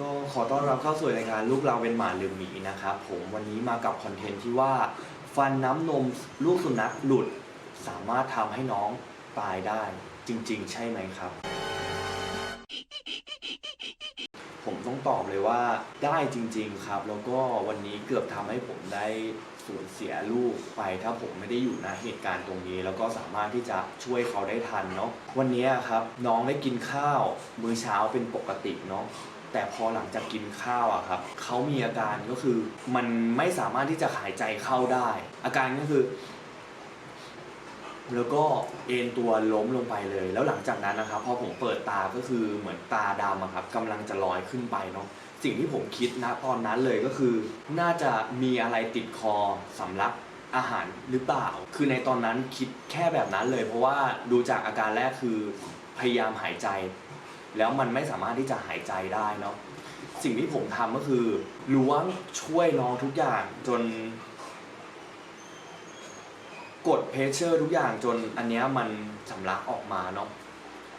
ก็ขอต้อนรับเข้าสู่รายการลูกเราเป็นหมาหรือหมีนะครับผมวันนี้มากับคอนเทนต์ที่ว่า ฟันน้ำนมลูกสุนัขหลุด สามารถทำให้น้องตายได้จริง ๆ ใช่ไหมครับ ผมต้องตอบเลยว่าได้จริง ๆ ครับ แล้วก็วันนี้เกือบทำให้ผมได้สูญเสียลูกไปถ้าผมไม่ได้อยู่ณเหตุการณ์ตรงนี้ แล้วก็สามารถที่จะช่วยเขาได้ทันเนาะวันนี้ครับน้องได้กินข้าว มื้อเช้าเป็นปกติเนาะ แต่พอหลังจากกินข้าวอะครับเขามีอาการก็คือมันไม่สามารถที่จะหายใจเข้าได้ อาการก็คือ แล้วก็เอนตัวล้มลงไปเลย แล้วหลังจากนั้นนะครับพอผมเปิดตาก็คือเหมือนตาดำอะครับกำลังจะลอยขึ้นไปเนาะสิ่งที่ผมคิดนะตอนนั้นเลยก็คือ น่าจะมีอะไรติดคอสำลักอาหารหรือเปล่า คือในตอนนั้นคิดแค่แบบนั้นเลย เพราะว่าดูจากอาการแรกคือพยายามหายใจ แล้วมันไม่สามารถที่จะหายใจได้เนาะสิ่งที่ผมทำก็คือล้วงช่วยน้องทุกอย่างจน กดเพชเชอร์ทุกอย่างจนอันเนี้ยมันสำลักออกมาเนาะ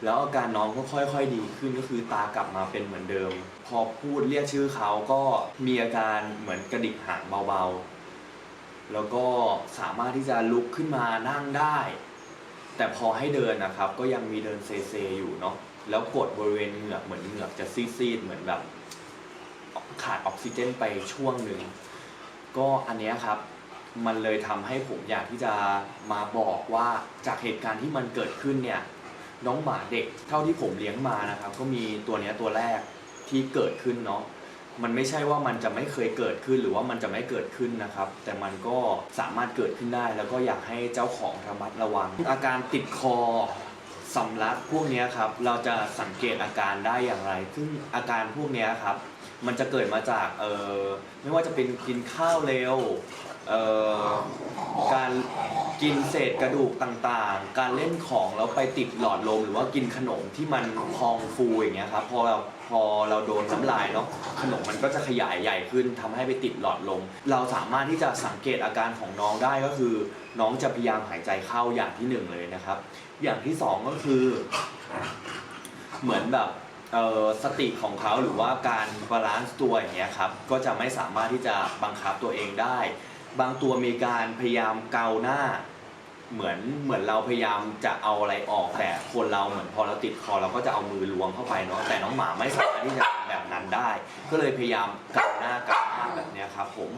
แล้วอาการน้องก็ค่อยๆดีขึ้นก็คือตากลับมาเป็นเหมือนเดิม พอพูดเรียกชื่อเขาก็มีอาการเหมือนกระดิกหางเบาๆ แล้วก็สามารถที่จะลุกขึ้นมานั่งได้ แต่พอให้เดินนะครับ ก็ยังมีเดินเซๆอยู่เนาะแล้วกดบริเวณเหงือกเหมือนเหงือกจะซีดๆเหมือนแบบขาดออกซิเจนไปช่วงหนึ่งก็อันนี้ครับ มันเลยทำให้ผมอยากที่จะมาบอกว่าจากเหตุการณ์ที่มันเกิดขึ้นเนี่ยน้องหมาเด็กเท่าที่ผมเลี้ยงมานะครับ ก็มีตัวนี้ตัวแรกที่เกิดขึ้นเนาะ มันไม่ใช่ว่ามันจะไม่เคยเกิดขึ้นหรือว่ามันจะไม่เกิดขึ้นนะครับ แต่มันก็สามารถเกิดขึ้นได้ แล้วก็อยากให้เจ้าของระมัดระวัง อาการติดคอสำลักพวกนี้ครับ เราจะสังเกตอาการได้อย่างไร ซึ่งอาการพวกนี้ครับ มันจะเกิดมาจากเออไม่ว่าจะเป็นกินข้าวเร็วเอ่อการกินเศษกระดูกต่างๆ การเล่นของแล้วไปติดหลอดลมหรือว่ากินขนมที่มันพองฟูอย่างเงี้ยครับพอเราพอเราโดนน้ำลายเนาะขนมมันก็จะขยายใหญ่ขึ้นทำให้ไปติดหลอดลม เราสามารถที่จะสังเกตอาการของน้องได้ก็คือ น้องจะพยายามหายใจเข้าอย่างที่หนึ่งเลยนะครับ อย่างที่สองก็คือ เหมือนแบบ เอ่อสติของเขาหรือว่าการบาลานซ์ตัวอย่างเงี้ยครับก็จะไม่สามารถที่จะบังคับตัวเองได้ บางตัวมีการพยายามเกาหน้า เหมือนเหมือนเราพยายามจะเอาอะไรออกแต่คนเราเหมือนพอเราติดคอเราก็จะเอามือล้วงเข้าไปเนาะแต่น้องหมาไม่สามารถที่จะทำแบบนั้นได้ ก็เลยพยายามเกาหน้าเกาหน้าแบบเนี้ยครับผม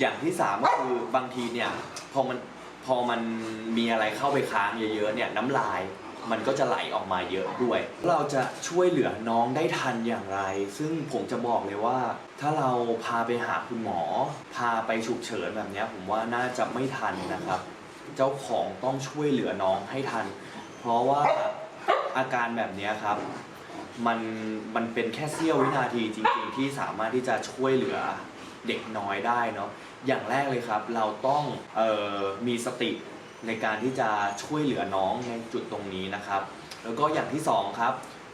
อย่างที่สามก็คือบางทีเนี่ยพอมันพอมันมีอะไรเข้าไปค้างเยอะๆเนี่ยน้ำลาย มันก็จะไหลออกมาเยอะด้วย เราจะช่วยเหลือน้องได้ทันอย่างไร ซึ่งผมจะบอกเลยว่า ถ้าเราพาไปหาคุณหมอ พาไปฉุกเฉินแบบนี้ผมว่าน่าจะไม่ทันนะครับ เจ้าของต้องช่วยเหลือน้องให้ทัน เพราะว่าอาการแบบนี้ครับ มันมันเป็นแค่เสี้ยววินาทีจริง ๆ ที่สามารถที่จะช่วยเหลือเด็กน้อยได้เนาะอย่างแรกเลยครับ เราต้องออมีสติ ในการที่จะช่วยเหลือน้องในจุดตรงนี้นะครับ แล้วก็อย่างที่สองครับ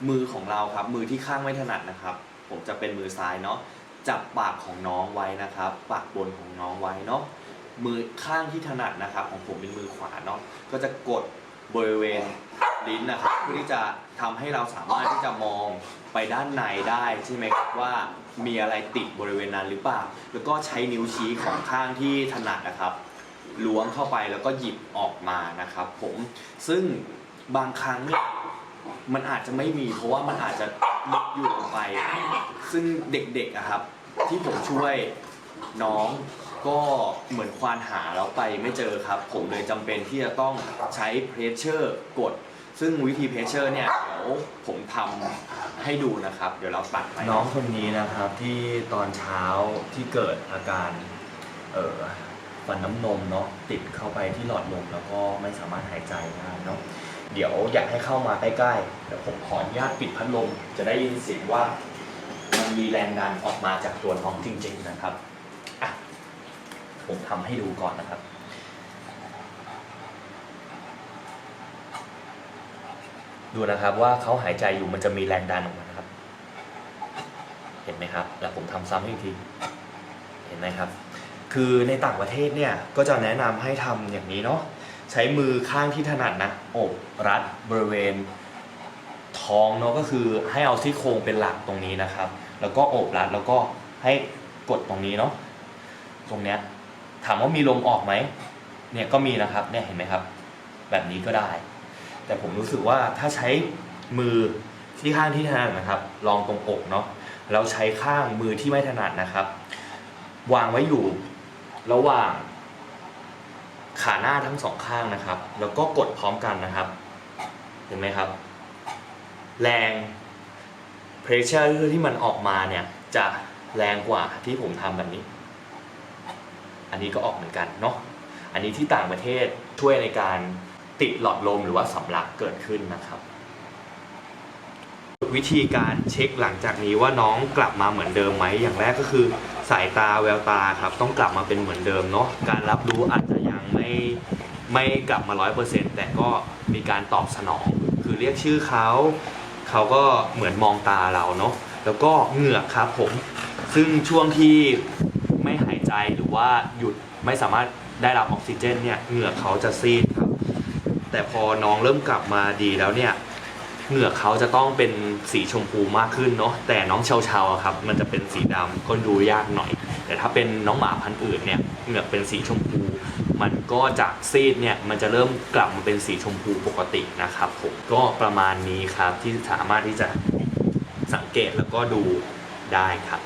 มือของเราครับ มือที่ข้างไม่ถนัดนะครับ ผมจะเป็นมือซ้ายเนาะจับปากของน้องไว้นะครับ ปากบนของน้องไว้เนาะมือข้างที่ถนัดนะครับ ของผมเป็นมือขวาเนาะก็จะกดบริเวณลิ้นนะครับ เพื่อที่จะทำให้เราสามารถที่จะมองไปด้านในได้ใช่ไหมครับว่ามีอะไรติดบริเวณนั้นหรือเปล่า แล้วก็ใช้นิ้วชี้ของข้างที่ถนัดนะครับ ล้วงเข้าไปแล้วก็หยิบออกมานะครับ ผมซึ่งบางครั้งเนี่ยมันอาจจะไม่มี เพราะว่ามันอาจจะลึกอยู่ลงไป ซึ่งเด็กๆอะครับ ที่ผมช่วยน้องก็เหมือนควานหาแล้วไปไม่เจอครับ ผมเลยจำเป็นที่จะต้องใช้เพรสเชอร์กด ซึ่งวิธีเพรสเชอร์เนี่ยเดี๋ยวผมทำให้ดูนะครับ เดี๋ยวเราตัดไปน้องคนนี้นะครับที่ตอนเช้าที่เกิดอาการเอ่อ ฟันน้ำนมเนาะติดเข้าไปที่หลอดลมแล้วก็ไม่สามารถหายใจได้เนาะเดี๋ยวอยากให้เข้ามาใกล้ๆเดี๋ยวผมขออนุญาตปิดพัดลม จะได้ยินเสียงว่ามันมีแรงดันออกมาจากตัวน้องจริง ๆนะครับอะผมทำให้ดูก่อนนะครับดูนะครับว่าเขาหายใจอยู่มันจะมีแรงดันออกมานะครับ เห็นไหมครับ แล้วผมทำซ้ำอีกที เห็นไหมครับ คือในต่างประเทศเนี่ยก็จะแนะนำให้ทำอย่างนี้เนาะใช้มือข้างที่ถนัดนะโอบรัดบริเวณท้องเนาะก็คือให้เอาซี่โครงเป็นหลักตรงนี้นะครับ แล้วก็โอบรัดแล้วก็ให้กดตรงนี้เนาะตรงเนี้ยถามว่ามีลมออกไหมเนี่ยก็มีนะครับเนี่ยเห็นไหมครับ แบบนี้ก็ได้ แต่ผมรู้สึกว่าถ้าใช้มือที่ข้างที่ถนัดนะครับลองตรงอกเนาะแล้วใช้ข้างมือที่ไม่ถนัดนะครับ วางไว้อยู่ ระหว่างขาหน้าทั้งสองข้างนะครับ แล้วก็กดพร้อมกันนะครับ เห็นไหมครับ แรง pressure ที่มันออกมาเนี่ย จะแรงกว่าที่ผมทำแบบนี้ อันนี้ก็ออกเหมือนกันเนาะ อันนี้ที่ต่างประเทศช่วยในการติดหลอดลมหรือว่าสำลักเกิดขึ้นนะครับ วิธีการเช็คหลังจากนี้ว่าน้องกลับมาเหมือนเดิมไหมอย่างแรกก็คือ สายตาแววตาครับต้องกลับมาเป็นเหมือนเดิมเนาะการรับรู้อาจจะยังไม่ไม่กลับมาร้อยเปอร์เซ็นต์แต่ก็มีการตอบสนอง คือเรียกชื่อเขาเขาก็เหมือนมองตาเราเนาะแล้วก็เหงือกครับผมซึ่งช่วงที่ไม่หายใจหรือว่าหยุดไม่สามารถได้รับออกซิเจนเนี่ยเหงือกเขาจะซีดครับ แต่พอน้องเริ่มกลับมาดีแล้วเนี่ย เหงือกเขาจะต้องเป็นสีชมพูมากขึ้นเนาะแต่น้องเชาเชาๆครับมันจะเป็นสีดำก็ดูยากหน่อย แต่ถ้าเป็นน้องหมาพันธุ์อื่นเนี่ยเหงือกเป็นสีชมพู มันก็จากซีดเนี่ยมันจะเริ่มกลับมาเป็นสีชมพูปกตินะครับผมก็ประมาณนี้ครับที่สามารถที่จะสังเกตแล้วก็ดูได้ครับ